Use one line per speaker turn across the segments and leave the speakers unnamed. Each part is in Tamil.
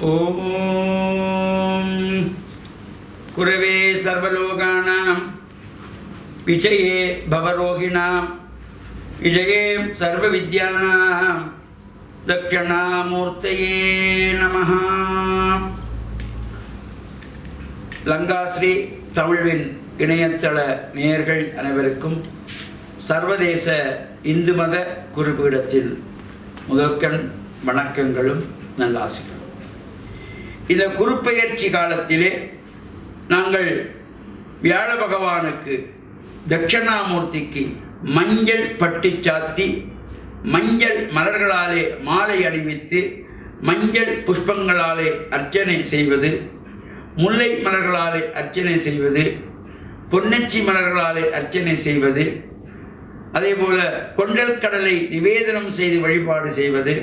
ஓம். குரவே சர்வலோகானாம். விஜயே பவரோகிணாம். விஜயே சர்வ வித்யானாம் தட்சிணாமூர்த்தையே நம லங்காஸ்ரீ தமிழ்வின் இணையதள நேயர்கள் அனைவருக்கும் சர்வதேச இந்து மத குருபீடத்தில் முதற்கண் வணக்கங்களும் நல்லாசிகள் இந்த குருப்பெயர்ச்சி காலத்திலே நாங்கள் வியாழ பகவானுக்கு தட்சிணாமூர்த்திக்கு மஞ்சள் பட்டு சாத்தி மஞ்சள் மலர்களாலே மாலை அணிவித்து மஞ்சள் புஷ்பங்களாலே அர்ச்சனை செய்வது முல்லை மலர்களாலே அர்ச்சனை செய்வது பொன்னச்சி மலர்களாலே அர்ச்சனை செய்வது அதே போல கொண்டல் கடலை நிவேதனம் செய்து வழிபாடு செய்வது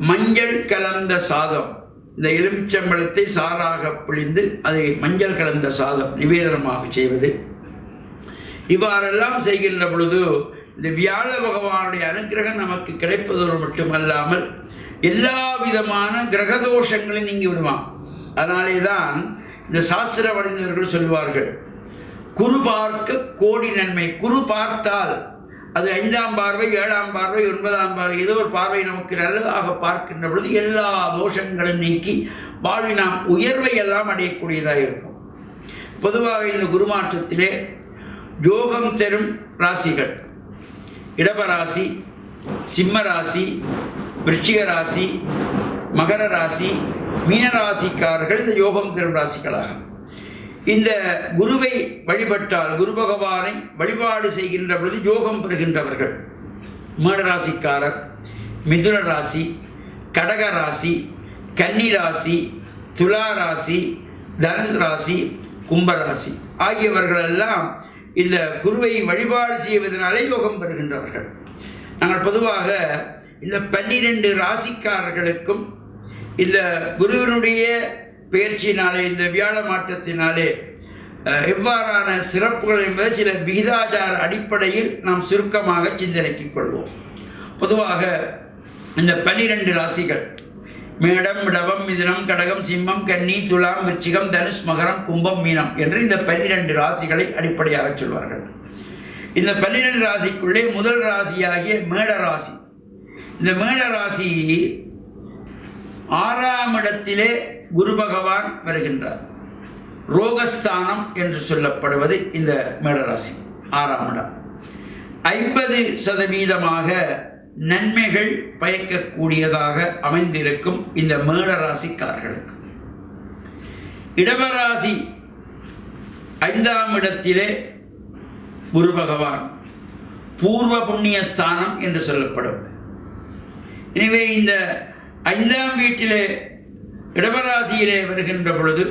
மஞ்சள் கலந்த சாதம் இந்த எலுமிச்சம்பழத்தை சாராக பிழிந்து அதை மஞ்சள் கலந்த சாதம் நிவேதனமாக செய்வது. இவ்வாறெல்லாம் செய்கின்ற பொழுது இந்த வியாழ பகவானுடைய அனுகிரகம் நமக்கு கிடைப்பதோடு மட்டுமல்லாமல் எல்லா விதமான கிரகதோஷங்களையும் நீங்கி விடுவான். அதனாலே தான் இந்த சாஸ்திர வடிவர்கள் சொல்வார்கள் குரு பார்க்க கோடி நன்மை குரு பார்த்தால் அது ஐந்தாம் பார்வை ஏழாம் பார்வை ஒன்பதாம் பார்வை ஏதோ ஒரு பார்வை நமக்கு நல்லதாக பார்க்கின்ற பொழுது எல்லா தோஷங்களும் நீக்கி வாழ்வி நாம் உயர்வை எல்லாம் அடையக்கூடியதாக இருக்கும். பொதுவாக இந்த குருமாற்றத்திலே யோகம் தரும் ராசிகள். இடபராசி சிம்ம ராசி விருச்சிக ராசி மகர ராசி மீனராசிக்காரர்கள் இந்த யோகம் தரும் ராசிகளாகும். இந்த குருவை வழிபட்டால் குரு பகவானை வழிபாடு செய்கின்ற பொழுது யோகம் பெறுகின்றவர்கள். மீனராசிக்காரர் மிதுன ராசி கடக ராசி கன்னி ராசி துலா ராசி தனு ராசி கும்பராசி ஆகியவர்களெல்லாம் இந்த குருவை வழிபாடு செய்வதனாலே யோகம் பெறுகின்றவர்கள். நாங்கள் பொதுவாக இந்த பன்னிரெண்டு ராசிக்காரர்களுக்கும் இந்த குருவினுடைய பயிற்சியினாலே இந்த வியாழ மாற்றத்தினாலே எவ்வாறான சிறப்புகள் என்பதை சில விகிதாச்சார அடிப்படையில் நாம் சுருக்கமாக சிந்தனைக்கு கொள்வோம். பொதுவாக இந்த பன்னிரெண்டு ராசிகள் மேடம் இடவம் மிதுனம் கடகம் சிம்மம் கன்னி துலாம் விருச்சிகம் தனுஷ் மகரம் கும்பம் மீனம் என்று இந்த பன்னிரெண்டு ராசிகளை அடிப்படையாக சொல்வார்கள். இந்த பன்னிரெண்டு ராசிக்குள்ளே முதல் ராசியாகிய மேட ராசி. இந்த மேட ராசி ஆறாம் இடத்திலே குரு பகவான் வருகின்றார். ரோகஸ்தானம் என்று சொல்லப்படுவது இந்த மேடராசி ஆறாம் இடம். ஐம்பது சதவீதமாக நன்மைகள் பயக்கக்கூடியதாக அமைந்திருக்கும் இந்த மேடராசிக்காரர்களுக்கு. இடவராசி ஐந்தாம் இடத்திலே குரு பகவான் பூர்வ புண்ணிய ஸ்தானம் என்று சொல்லப்படும். எனவே இந்த ஐந்தாம் வீட்டிலே இடவராசியிலே வருகின்ற பொழுது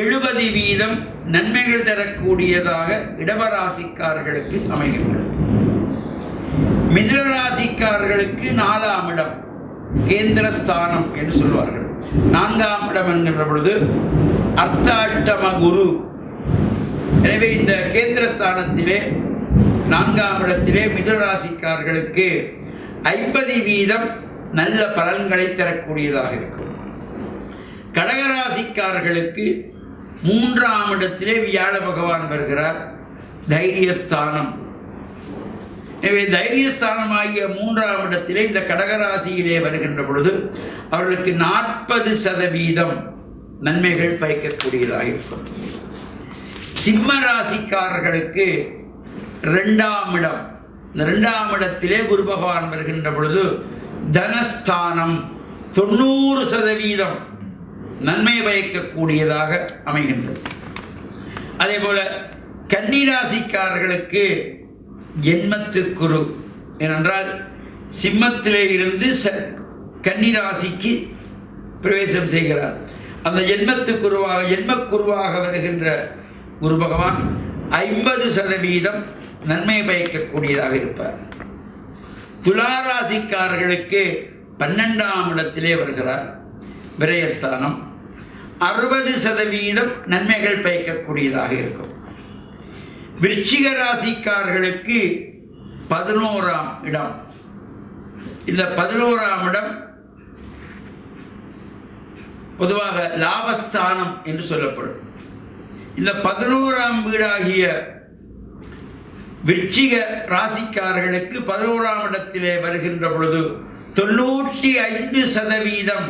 எழுபது வீதம் நன்மைகள் தரக்கூடியதாக இடவராசிக்காரர்களுக்கு அமைகின்றது. மிதனராசிக்காரர்களுக்கு நாலாம் இடம் கேந்திரஸ்தானம் என்று சொல்வார்கள். நான்காம் இடம் என்கின்ற பொழுது அர்த்தாட்டம குரு. எனவே இந்த கேந்திரஸ்தானத்திலே நான்காம் இடத்திலே மிதனராசிக்காரர்களுக்கு ஐம்பது வீதம் நல்ல பலன்களை தரக்கூடியதாக இருக்கும். கடகராசிக்காரர்களுக்கு மூன்றாம் இடத்திலே வியாழ பகவான் வருகிறார். தைரியஸ்தானம். எனவே தைரியஸ்தானமாகிய மூன்றாம் இடத்திலே இந்த கடகராசியிலே வருகின்ற பொழுது அவர்களுக்கு நாற்பது சதவீதம் நன்மைகள் பயக்கக்கூடியதாக இருக்கும். சிம்ம ராசிக்காரர்களுக்கு ரெண்டாம் இடம். இந்த ரெண்டாம் இடத்திலே குரு பகவான் வருகின்ற பொழுது தனஸ்தானம் தொண்ணூறு சதவீதம். நன்மை பயக்கக்கூடியதாக அமைகின்றது. அதே போல கன்னிராசிக்காரர்களுக்கு ஜென்மத்து ஏனென்றால் சிம்மத்திலே இருந்து ச கன்னிராசிக்கு பிரவேசம் செய்கிறார். அந்த என்மத்துக்குருவாக என்மக்குருவாக வருகின்ற குரு பகவான் ஐம்பது சதவீதம் நன்மை பயக்கக்கூடியதாக இருப்பார். துளாராசிக்காரர்களுக்கு பன்னெண்டாம் இடத்திலே வருகிறார். விரயஸ்தானம். அறுபது சதவீதம் நன்மைகள் பயக்கக்கூடியதாக இருக்கும். விருச்சிக ராசிக்காரர்களுக்கு பதினோராம் இடம். இந்த பதினோராம் இடம் பொதுவாக லாபஸ்தானம் என்று சொல்லப்படும். இந்த பதினோராம் வீடாகிய விருச்சிக ராசிக்காரர்களுக்கு பதினோராம் இடத்திலே வருகின்ற பொழுது தொண்ணூற்றி ஐந்து சதவீதம்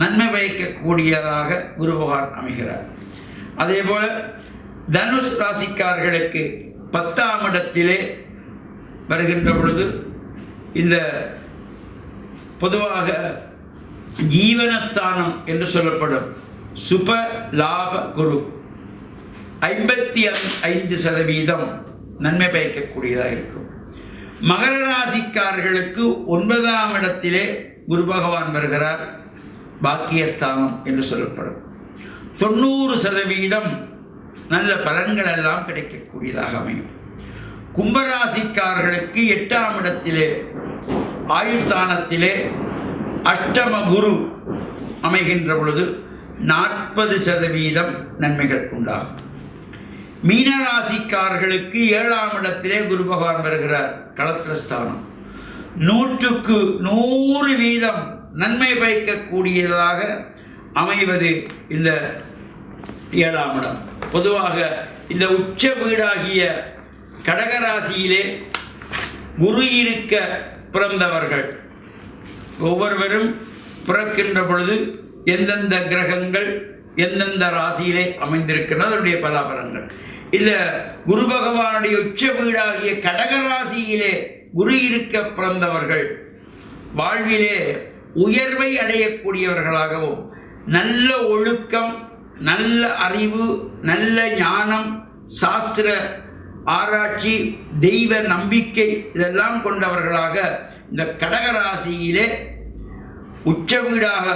நன்மை பயக்கக்கூடியதாக குரு பகவான் அமைகிறார். அதே போல தனுஷ் ராசிக்காரர்களுக்கு பத்தாம் இடத்திலே வருகின்ற பொழுது இந்த பொதுவாக ஜீவனஸ்தானம் என்று சொல்லப்படும் சுப லாப குரு ஐம்பத்தி ஐந்து சதவீதம் நன்மை பயக்கக்கூடியதாக இருக்கும். மகர ராசிக்காரர்களுக்கு ஒன்பதாம் இடத்திலே குரு பகவான் வருகிறார். பாக்கியஸ்தானம் என்று சொல்லப்படும். தொண்ணூறு சதவீதம் நல்ல பலன்கள் எல்லாம் கிடைக்கக்கூடியதாக அமையும். கும்பராசிக்காரர்களுக்கு எட்டாம் இடத்திலே ஆயுள்ஸ்தானத்திலே அஷ்டம குரு அமைகின்ற பொழுது நாற்பது சதவீதம் நன்மைகள் உண்டாகும். மீனராசிக்காரர்களுக்கு ஏழாம் இடத்திலே குரு பகவான் வருகிறார் களத்திரஸ்தானம் நூற்றுக்கு நூறு வீதம் நன்மை பயக்கக்கூடியதாக அமைவது இந்த ஏழாம் இடம். பொதுவாக இந்த உச்ச வீடாகிய கடகராசியிலே குரு இருக்க பிறந்தவர்கள். ஒவ்வொருவரும் பிறக்கின்ற பொழுது எந்தெந்த கிரகங்கள் எந்தெந்த ராசியிலே அமைந்திருக்கின்றன அதனுடைய பலாபலங்கள் இந்த குரு பகவானுடைய உச்ச வீடாகிய கடகராசியிலே குரு இருக்க பிறந்தவர்கள் வாழ்விலே உயர்வை அடையக்கூடியவர்களாகவும் நல்ல ஒழுக்கம் நல்ல அறிவு நல்ல ஞானம் சாஸ்திர ஆராய்ச்சி தெய்வ நம்பிக்கை இதெல்லாம் கொண்டவர்களாக இந்த கடகராசியிலே உச்ச வீடாக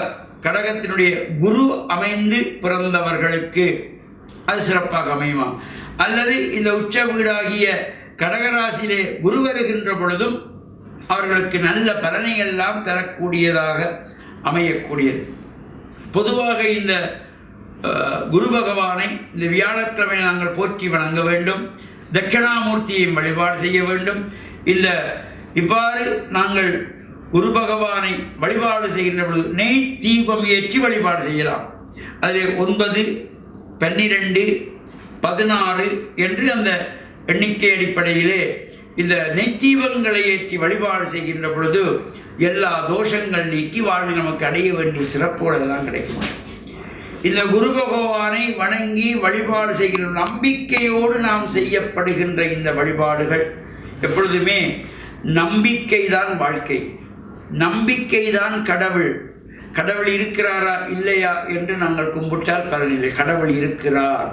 கடகத்தினுடைய குரு அமைந்து பிறந்தவர்களுக்கு அது சிறப்பாக அமையுமா? அல்லது இந்த உச்ச வீடாகிய கடகராசியிலே குரு வருகின்ற பொழுதும் அவர்களுக்கு நல்ல பலனை எல்லாம் தரக்கூடியதாக அமையக்கூடியது. பொதுவாக இந்த குரு பகவானை இந்த வியாழக்கிழமை நாங்கள் போற்றி வணங்க வேண்டும். தட்சிணாமூர்த்தியையும் வழிபாடு செய்ய வேண்டும். இந்த இவ்வாறு நாங்கள் குரு பகவானை வழிபாடு செய்கின்ற பொழுது நெய் தீபம் ஏற்றி வழிபாடு செய்யலாம். அதில் ஒன்பது பன்னிரெண்டு பதினாறு என்று அந்த எண்ணிக்கை அடிப்படையிலே இந்த நெய்த்தீபங்களை ஏற்றி வழிபாடு செய்கின்ற பொழுது எல்லா தோஷங்கள் நீக்கி வாழ்வில் நமக்கு அடைய வேண்டிய சிறப்புகள் எல்லாம் கிடைக்கும். இந்த குரு பகவானை வணங்கி வழிபாடு செய்கிற நம்பிக்கையோடு நாம் செய்யப்படுகின்ற இந்த வழிபாடுகள் எப்பொழுதுமே நம்பிக்கை தான் வாழ்க்கை. நம்பிக்கை தான் கடவுள். கடவுள் இருக்கிறாரா இல்லையா என்று நாங்கள் கும்பிட்டால் பலனில்லை கடவுள் இருக்கிறார்.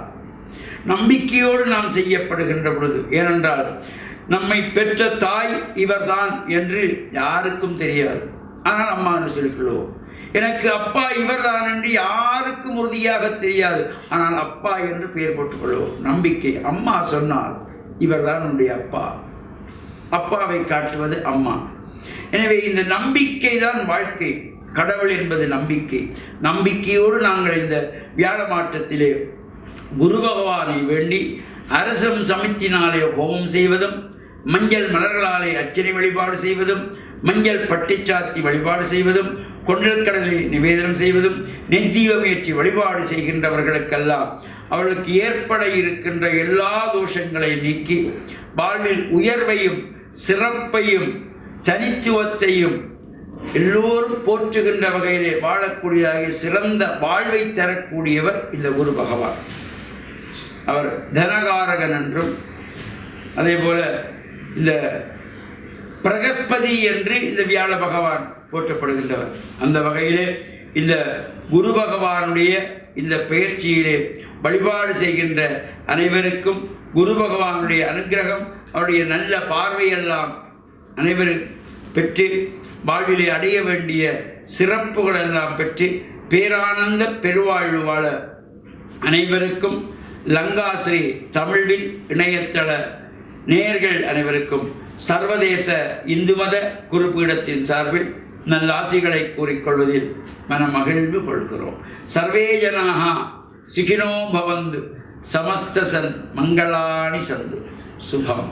நம்பிக்கையோடு நாம் செய்யப்படுகின்ற பொழுது ஏனென்றால் நம்மை பெற்ற தாய் இவர்தான் என்று யாருக்கும் தெரியாது. ஆனால் அம்மா என்று சொல்லிக்கொள்வோம். எனக்கு அப்பா இவர்தான் என்று யாருக்கும் உறுதியாக தெரியாது. ஆனால் அப்பா என்று பெயர் போட்டுக்கொள்வோம் நம்பிக்கை. அம்மா சொன்னால் இவர்தான் என்னுடைய அப்பா. அப்பாவை காட்டுவது அம்மா. எனவே இந்த நம்பிக்கை தான் வாழ்க்கை. கடவுள் என்பது நம்பிக்கை. நம்பிக்கையோடு நாங்கள் இந்த வியாழ மாற்றத்திலே குரு பகவானை வேண்டி அரசம் சமித்தினாலே ஹோமம் செய்வதும் மஞ்சள் மலர்களாலே அச்சனை வழிபாடு செய்வதும் மஞ்சள் பட்டிச்சாத்தி வழிபாடு செய்வதும் கொண்டல் கடலை நிவேதனம் செய்வதும் நெய்தீபம் ஏற்றி வழிபாடு செய்கின்றவர்களுக்கெல்லாம் அவர்களுக்கு ஏற்பட இருக்கின்ற எல்லா தோஷங்களை நீக்கி வாழ்வில் உயர்வையும் சிறப்பையும் தனித்துவத்தையும் எல்லோரும் போற்றுகின்ற வகையிலே வாழக்கூடியதாக சிறந்த வாழ்வை தரக்கூடியவர் இந்த குரு பகவான். அவர் தனகாரகன் என்றும் அதே போல இந்த பிரகஸ்பதி என்று இந்த வியாழ பகவான் போற்றப்படுகின்றவர். அந்த வகையிலே இந்த குரு பகவானுடைய இந்த பயிற்சியிலே வழிபாடு செய்கின்ற அனைவருக்கும் குரு பகவானுடைய அனுக்கிரகம் அவருடைய நல்ல பார்வையெல்லாம் அனைவரும் பெற்று வாழ்விலே அடைய வேண்டிய சிறப்புகள் எல்லாம் பெற்று பேரானந்த பெருவாழ்வு வாழ அனைவருக்கும் லங்காஸ்ரீ தமிழ்வின் இணையதள நேயர்கள் அனைவருக்கும் சர்வதேச இந்து மத குருபீடத்தின் சார்பில் நல்லாசிகளை கூறிக்கொள்வதில் மன மகிழ்வு கொள்கிறோம். சர்வே ஜனாக சுகினோ பவந்து சமஸ்த சன் மங்களாணி சந்து. சுபம்.